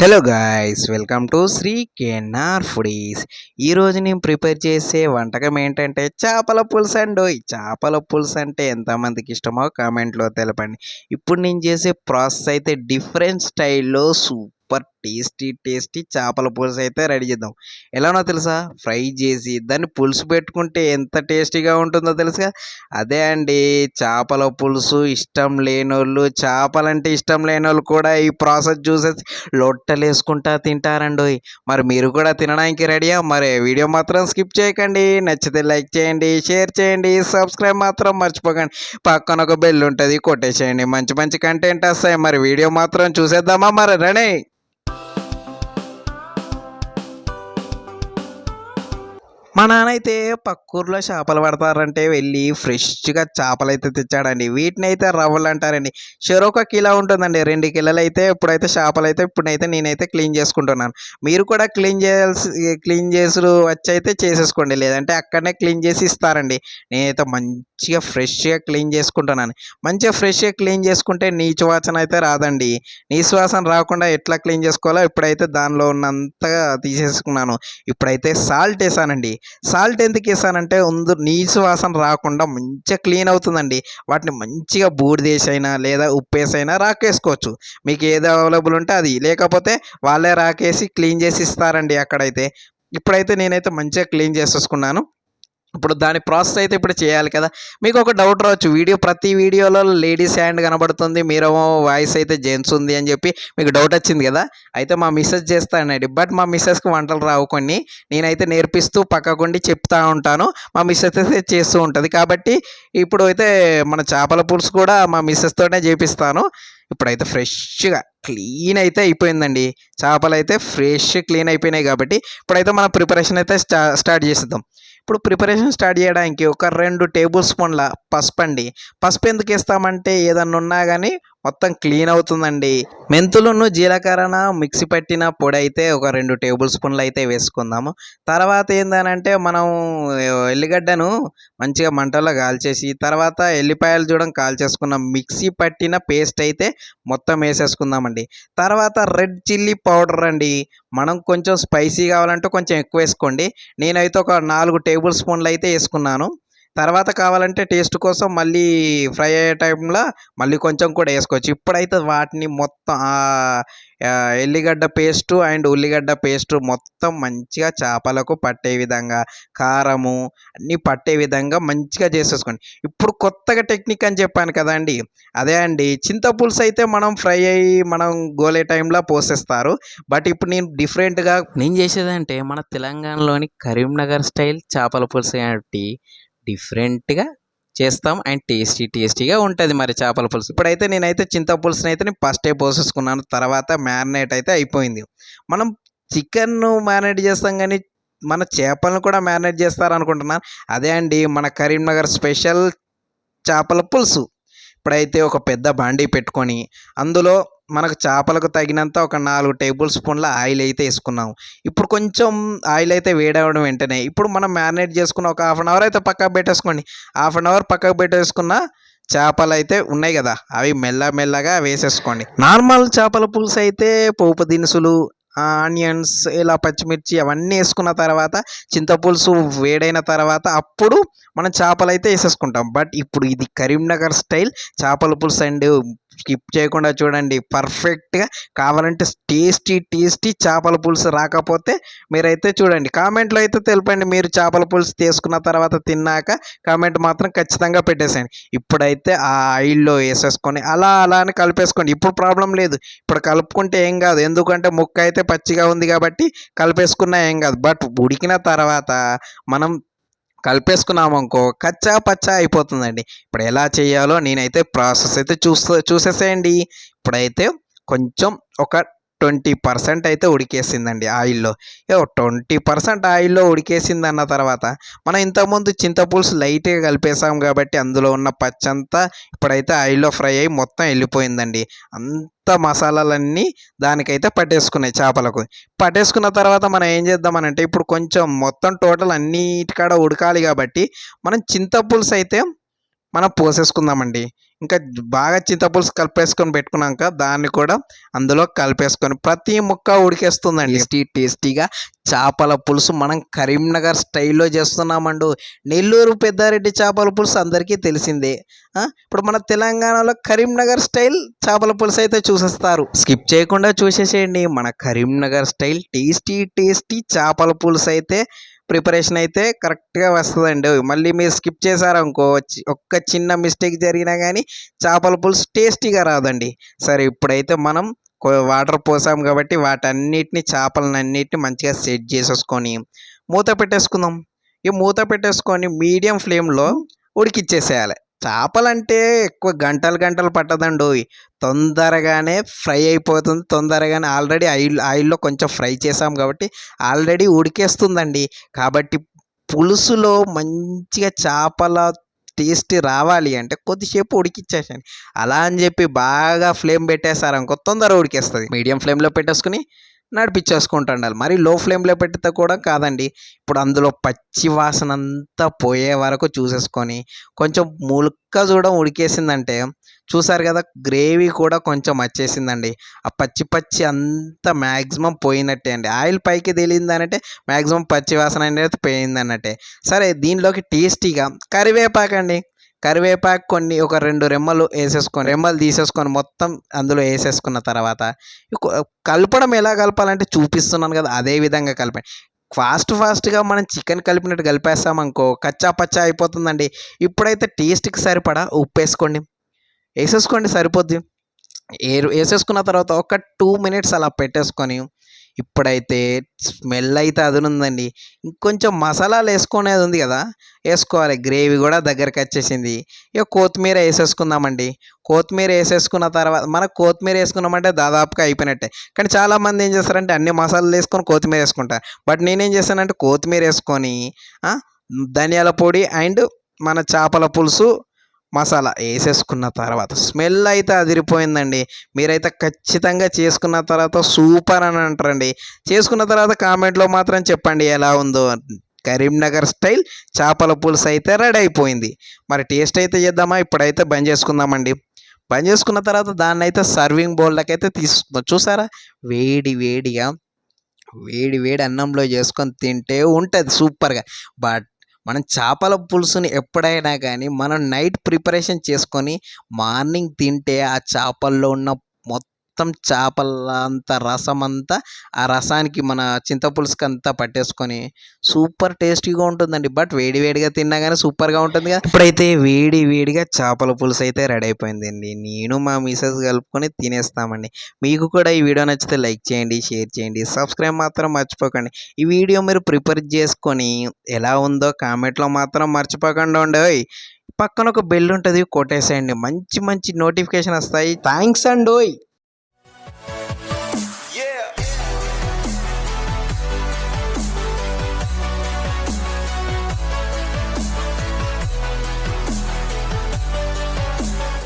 Hello guys welcome to Sri KNR foodies ఈరోజు నేను prepare చేసే వంటకం ఏంటంటే చేపల పులుసు అండి. చేపల పులుసు అంటే ఎంతమందికి ఇష్టమో కామెంట్లో తెలపండి. ఇప్పుడు నేను చేసే ప్రాసెస్ అయితే డిఫరెంట్ స్టైల్లో సూపర్ టేస్టీ టేస్టీ చేపల పులుసు అయితే రెడీ చేద్దాం. ఎలానో తెలుసా? ఫ్రై చేసి దాన్ని పులుసు పెట్టుకుంటే ఎంత టేస్టీగా ఉంటుందో తెలుసా అదే అండి చేపల పులుసు ఇష్టం లేనోళ్ళు చేపలంటే ఇష్టం లేనోళ్ళు కూడా ఈ ప్రాసెస్ చూసేసి లొట్టలేసుకుంటా తింటారండి మరి మీరు కూడా తినడానికి రెడీయా? మరి వీడియో మాత్రం స్కిప్ చేయకండి. నచ్చితే లైక్ చేయండి షేర్ చేయండి సబ్స్క్రైబ్ మాత్రం మర్చిపోకండి. పక్కన ఒక బెల్ ఉంటుంది కొట్టేసేయండి. మంచి మంచి కంటెంట్ వస్తాయి. మరి వీడియో మాత్రం చూసేద్దామా? మరి రణే మా నాన్న అయితే పక్కూర్లో చేపలు పడతారంటే వెళ్ళి ఫ్రెష్గా చేపలు అయితే తెచ్చాడండి. వీటిని అయితే రవ్వలు అంటారండి. చెరొక కిలో ఉంటుందండి. రెండు కిలోలు అయితే ఇప్పుడైతే చేపలు అయితే ఇప్పుడైతే నేనైతే క్లీన్ చేసుకుంటున్నాను. మీరు కూడా క్లీన్ చేయాల్సి క్లీన్ చేసుడు వచ్చి అయితే చేసేసుకోండి. లేదంటే అక్కడనే క్లీన్ చేసి ఇస్తారండి. నేనైతే మంచిగా ఫ్రెష్గా క్లీన్ చేసుకుంటున్నాను. మంచిగా ఫ్రెష్గా క్లీన్ చేసుకుంటే నీచు వాసన అయితే రాదండి. నీచు వాసన రాకుండా ఎట్లా క్లీన్ చేసుకోవాలో ఇప్పుడైతే దానిలో ఉన్నంతగా తీసేసుకున్నాను. ఇప్పుడైతే సాల్ట్ వేసానండి. సాల్ట్ ఎందుకు వేసానంటే ముందు నీచు వాసన రాకుండా మంచిగా క్లీన్ అవుతుందండి. వాటిని మంచిగా బూడిదేసైనా లేదా ఉప్పేసైనా రాకేసుకోవచ్చు. మీకు ఏది అవైలబుల్ ఉంటే అది. లేకపోతే వాళ్ళే రాకేసి క్లీన్ చేసి ఇస్తారండి అక్కడైతే. ఇప్పుడైతే నేనైతే మంచిగా క్లీన్ చేసేసుకున్నాను. ఇప్పుడు దాని ప్రాసెస్ అయితే ఇప్పుడు చేయాలి కదా. మీకు ఒక డౌట్ రావచ్చు. వీడియో ప్రతి వీడియోలో లేడీస్ హ్యాండ్ కనబడుతుంది మీరేమో వాయిస్ అయితే జెంట్స్ ఉంది అని చెప్పి మీకు డౌట్ వచ్చింది కదా. అయితే మా మిస్సెస్ చేస్తానండి బట్ మా మిస్సెస్కి వంటలు రావు కొన్ని. నేనైతే నేర్పిస్తూ పక్కకుండి చెప్తా ఉంటాను. మా మిస్సెస్ అయితే చేస్తూ ఉంటుంది. కాబట్టి ఇప్పుడు అయితే మన చేపల పులుసు కూడా మా మిస్సెస్తోనే చేపిస్తాను. ఇప్పుడైతే ఫ్రెష్గా క్లీన్ అయితే అయిపోయిందండి. చేపలు అయితే ఫ్రెష్ క్లీన్ అయిపోయినాయి కాబట్టి ఇప్పుడైతే మన ప్రిపరేషన్ అయితే స్టా స్టార్ట్ చేసేద్దాం. ఇప్పుడు ప్రిపరేషన్ స్టార్ట్ చేయడానికి ఒక రెండు టేబుల్ స్పూన్ల పసుపు అండి. పసుపు ఎందుకు వేస్తామంటే ఏదన్నా ఉన్నా కానీ మొత్తం క్లీన్ అవుతుందండి. మెంతులను జీలకర్రన మిక్సీ పట్టిన పొడి అయితే ఒక రెండు టేబుల్ స్పూన్లు అయితే వేసుకుందాము. తర్వాత ఏంటంటే మనం ఎల్లిగడ్డను మంచిగా మంటలో కాల్చేసి తర్వాత ఎల్లిపాయలు చూడడం కాల్చేసుకున్నాం మిక్సీ పట్టిన పేస్ట్ అయితే మొత్తం వేసేసుకుందామండి. తర్వాత రెడ్ చిల్లీ పౌడర్ అండి. మనం కొంచెం స్పైసీ కావాలంటే కొంచెం ఎక్కువ వేసుకోండి. నేనైతే ఒక నాలుగు టేబుల్ స్పూన్లు అయితే వేసుకున్నాను. తర్వాత కావాలంటే టేస్ట్ కోసం మళ్ళీ ఫ్రై అయ్యే టైంలో మళ్ళీ కొంచెం కూడా వేసుకోవచ్చు. ఇప్పుడైతే వాటిని మొత్తం ఎల్లిగడ్డ పేస్ట్ అండ్ ఉల్లిగడ్డ పేస్ట్ మొత్తం మంచిగా చేపలకు పట్టే విధంగా కారము అన్నీ పట్టే విధంగా మంచిగా చేసేసుకోండి. ఇప్పుడు కొత్తగా టెక్నిక్ అని చెప్పాను కదండి. అదే అండి చింతపులుసు అయితే మనం ఫ్రై అయ్యి మనం గోలే టైంలో పోసేస్తారు. బట్ ఇప్పుడు నేను డిఫరెంట్గా నేను చేసేదంటే మన తెలంగాణలోని కరీంనగర్ స్టైల్ చేపల పులుసు కాబట్టి డిఫరెంట్గా చేస్తాం. అండ్ టేస్టీ టేస్టీగా ఉంటుంది మరి చేపల పులుసు. ఇప్పుడైతే నేనైతే చింతపులుసుని అయితే నేను ఫస్టే పోసేసుకున్నాను. తర్వాత మ్యారినేట్ అయితే అయిపోయింది. మనం చికెన్ను మ్యారినేట్ చేస్తాం కానీ మన చేపలను కూడా మ్యారినేట్ చేస్తారనుకుంటున్నాను. అదే అండి మన కరీంనగర్ స్పెషల్ చేపల పులుసు. ఇప్పుడైతే ఒక పెద్ద బాండీ పెట్టుకొని అందులో మనకు చేపలకు తగినంత ఒక నాలుగు టేబుల్ స్పూన్ల ఆయిల్ అయితే వేసుకున్నాం ఇప్పుడు కొంచెం ఆయిల్ అయితే వేడవడం వెంటనే ఇప్పుడు మనం మ్యారినేట్ చేసుకున్న ఒక హాఫ్ అన్ అవర్ అయితే పక్కకు పెట్టేసుకోండి. హాఫ్ అన్ అవర్ పక్కకు పెట్టేసుకున్న చేపలు అయితే ఉన్నాయి కదా అవి మెల్లమెల్లగా వేసేసుకోండి. నార్మల్ చేపల పులుసు అయితే పోపు దినుసులు ఆనియన్స్ ఇలా పచ్చిమిర్చి అవన్నీ వేసుకున్న తర్వాత చింతపులుసు వేడైన తర్వాత అప్పుడు మనం చేపలు అయితే వేసేసుకుంటాం. బట్ ఇప్పుడు ఇది కరీంనగర్ స్టైల్ చేపల పులుసు అండ్ స్కిప్ చేయకుండా చూడండి. పర్ఫెక్ట్గా కావాలంటే టేస్టీ టేస్టీ చేపల పులుసు రాకపోతే మీరైతే చూడండి. కామెంట్లో అయితే తెలిపండి. మీరు చేపల పులుసు తీసుకున్న తర్వాత తిన్నాక కామెంట్ మాత్రం ఖచ్చితంగా పెట్టేసేయండి. ఇప్పుడైతే ఆ ఆయిల్లో వేసేసుకొని అలా అలా అని కలిపేసుకోండి. ఇప్పుడు ప్రాబ్లం లేదు. ఇప్పుడు కలుపుకుంటే ఏం కాదు. ఎందుకంటే ముక్క అయితే పచ్చిగా ఉంది కాబట్టి కలిపేసుకున్నా ఏం కాదు. బట్ ఉడికిన తర్వాత మనం కలిపేసుకున్నామనుకో కచ్చా పచ్చా అయిపోతుందండి. ఇప్పుడు ఎలా చేయాలో నేనైతే ప్రాసెస్ అయితే చూస్తూ చూసేసేయండి. ఇప్పుడైతే కొంచెం ఒక ట్వంటీ పర్సెంట్ అయితే ఉడికేసిందండి ఆయిల్లో. ట్వంటీ పర్సెంట్ ఆయిల్లో ఉడికేసింది అన్న తర్వాత మనం ఇంతకుముందు చింతపులుసు లైట్గా కలిపేసాం కాబట్టి అందులో ఉన్న పచ్చంతా ఇప్పుడైతే ఆయిల్లో ఫ్రై అయ్యి మొత్తం వెళ్ళిపోయిందండి. అంత మసాలాలన్నీ దానికైతే పట్టేసుకున్నాయి చేపలకు. పట్టేసుకున్న తర్వాత మనం ఏం చేద్దామనంటే ఇప్పుడు కొంచెం మొత్తం టోటల్ అన్నిటికాడ ఉడకాలి కాబట్టి మనం చింతపులుసు అయితే మనం పోసేసుకుందామండి. ఇంకా బాగా చింతపులుసు కలిపేసుకొని పెట్టుకున్నాక దాన్ని కూడా అందులో కలిపేసుకొని ప్రతి ముక్క ఉడికేస్తుందండి. టేస్టీ టేస్టీగా చేపల పులుసు మనం కరీంనగర్ స్టైల్లో చేస్తున్నామండు. నెల్లూరు పెద్దారెడ్డి చేపల పులుసు అందరికీ తెలిసిందే. ఇప్పుడు మన తెలంగాణలో కరీంనగర్ స్టైల్ చేపల పులుసు అయితే చూసేస్తారు. స్కిప్ చేయకుండా చూసేసేయండి. మన కరీంనగర్ స్టైల్ టేస్టీ టేస్టీ చేపల పులుసు అయితే ప్రిపరేషన్ అయితే కరెక్ట్గా వస్తుందండి. మళ్ళీ మీరు స్కిప్ చేశారనుకో చి- ఒక్క చిన్న మిస్టేక్ జరిగినా కానీ చేపల పులుసు టేస్టీగా రాదండి. సరే ఇప్పుడైతే మనం వాటర్ పోసాం కాబట్టి వాటన్నిటిని చేపలన్నిటిని మంచిగా సెట్ చేసేసుకొని మూత పెట్టేసుకుందాం. ఈ మూత పెట్టేసుకొని మీడియం ఫ్లేమ్లో ఉడికిచ్చేసేయాలి. చేపలంటే ఎక్కువ గంటలు గంటలు పట్టదండి తొందరగానే ఫ్రై అయిపోతుంది తొందరగానే ఆల్రెడీ ఆయిల్ ఆయిల్లో కొంచెం ఫ్రై చేసాం కాబట్టి ఆల్రెడీ ఉడికేస్తుందండి. కాబట్టి పులుసులో మంచిగా చేపల టేస్ట్ రావాలి అంటే కొద్దిసేపు ఉడికిచ్చేసాను అలా అని చెప్పి బాగా ఫ్లేమ్ పెట్టేశారనుకో తొందర ఉడికేస్తుంది. మీడియం ఫ్లేమ్లో పెట్టేసుకుని నడిపించేసుకుంటాండాలి మరి లో ఫ్లేమ్లో పెట్టితే కూడా కాదండి. ఇప్పుడు అందులో పచ్చి వాసన అంతా పోయే వరకు చూసేసుకొని కొంచెం ములుక్క చూడడం ఉడికేసిందంటే చూసారు కదా గ్రేవీ కూడా కొంచెం వచ్చేసిందండి. ఆ పచ్చి పచ్చి అంతా మ్యాక్సిమం పోయినట్టే అండి. ఆయిల్ పైకి తేలింది మ్యాక్సిమం పచ్చి వాసన అనేది పోయింది అన్నట్టే. సరే దీనిలోకి టేస్టీగా కరివేపాకండి. కరివేపాకు కొన్ని ఒక రెండు రెమ్మలు వేసేసుకొని రెమ్మలు తీసేసుకొని మొత్తం అందులో వేసేసుకున్న తర్వాత కలపడం ఎలా కలపాలంటే చూపిస్తున్నాను కదా అదే విధంగా కలిపండి ఫాస్ట్ ఫాస్ట్గా మనం చికెన్ కలిపినట్టు కలిపేస్తామనుకో కచ్చా పచ్చా అయిపోతుందండి. ఇప్పుడైతే టేస్ట్కి సరిపడా ఉప్పు వేసుకోండి. వేసేసుకోండి సరిపోద్ది. ఏరు వేసేసుకున్న తర్వాత ఒక టూ మినిట్స్ అలా పెట్టేసుకొని ఇప్పుడైతే స్మెల్ అయితే అదునుందండి ఇంకొంచెం మసాలాలు వేసుకునేది ఉంది కదా వేసుకోవాలి. గ్రేవీ కూడా దగ్గరికి వచ్చేసింది. ఇక కొత్తిమీర వేసేసుకుందామండి. కొత్తిమీర వేసేసుకున్న తర్వాత మనకు కొత్తిమీర వేసుకున్నామంటే దాదాపుగా అయిపోయినట్టే. కానీ చాలామంది ఏం చేస్తారంటే అన్ని మసాలాలు వేసుకొని కొత్తిమీర వేసుకుంటారు. బట్ నేనేం చేస్తానంటే కొత్తిమీర వేసుకొని ధనియాల పొడి అండ్ మన చేపల పులుసు మసాలా వేసేసుకున్న తర్వాత స్మెల్ అయితే అదిరిపోయిందండి. మీరైతే ఖచ్చితంగా చేసుకున్న తర్వాత సూపర్ అని అంటారండి. చేసుకున్న తర్వాత కామెంట్లో మాత్రం చెప్పండి ఎలా ఉందో. కరీంనగర్ స్టైల్ చేపల పులుసు అయితే రెడీ అయిపోయింది. మరి టేస్ట్ అయితే చేద్దామా? ఇప్పుడైతే బంద్ చేసుకుందామండి. బంద్ చేసుకున్న తర్వాత దాన్ని అయితే సర్వింగ్ బౌల్లోకి అయితే తీసుకుందాం చూసారా? వేడి వేడిగా వేడి వేడి అన్నంలో చేసుకొని తింటే ఉంటుంది సూపర్గా. బట్ మనం చేపల పులుసుని ఎప్పుడైనా కానీ మనం నైట్ ప్రిపరేషన్ చేసుకొని మార్నింగ్ తింటే ఆ చేపల్లో ఉన్న మొత్తం చేపల అంత రసం అంతా ఆ రసానికి మన చింతపులుసుకి అంతా పట్టేసుకొని సూపర్ టేస్టీగా ఉంటుందండి. బట్ వేడి వేడిగా తిన్నా కానీ సూపర్గా ఉంటుంది కదా ఇప్పుడైతే వేడి వేడిగా చేపల పులుసు అయితే రెడీ అయిపోయిందండి. నేను మా మిసెస్ కలుపుకొని తినేస్తామండి. మీకు కూడా ఈ వీడియో నచ్చితే లైక్ చేయండి షేర్ చేయండి సబ్స్క్రైబ్ మాత్రం మర్చిపోకండి. ఈ వీడియో మీరు ప్రిపేర్ చేసుకొని ఎలా ఉందో కామెంట్లో మాత్రం మర్చిపోకుండా ఉండోయ్ పక్కన ఒక బెల్ ఉంటుంది కొట్టేసేయండి. మంచి మంచి నోటిఫికేషన్ వస్తాయి. థ్యాంక్స్ అండి. ఓయ్.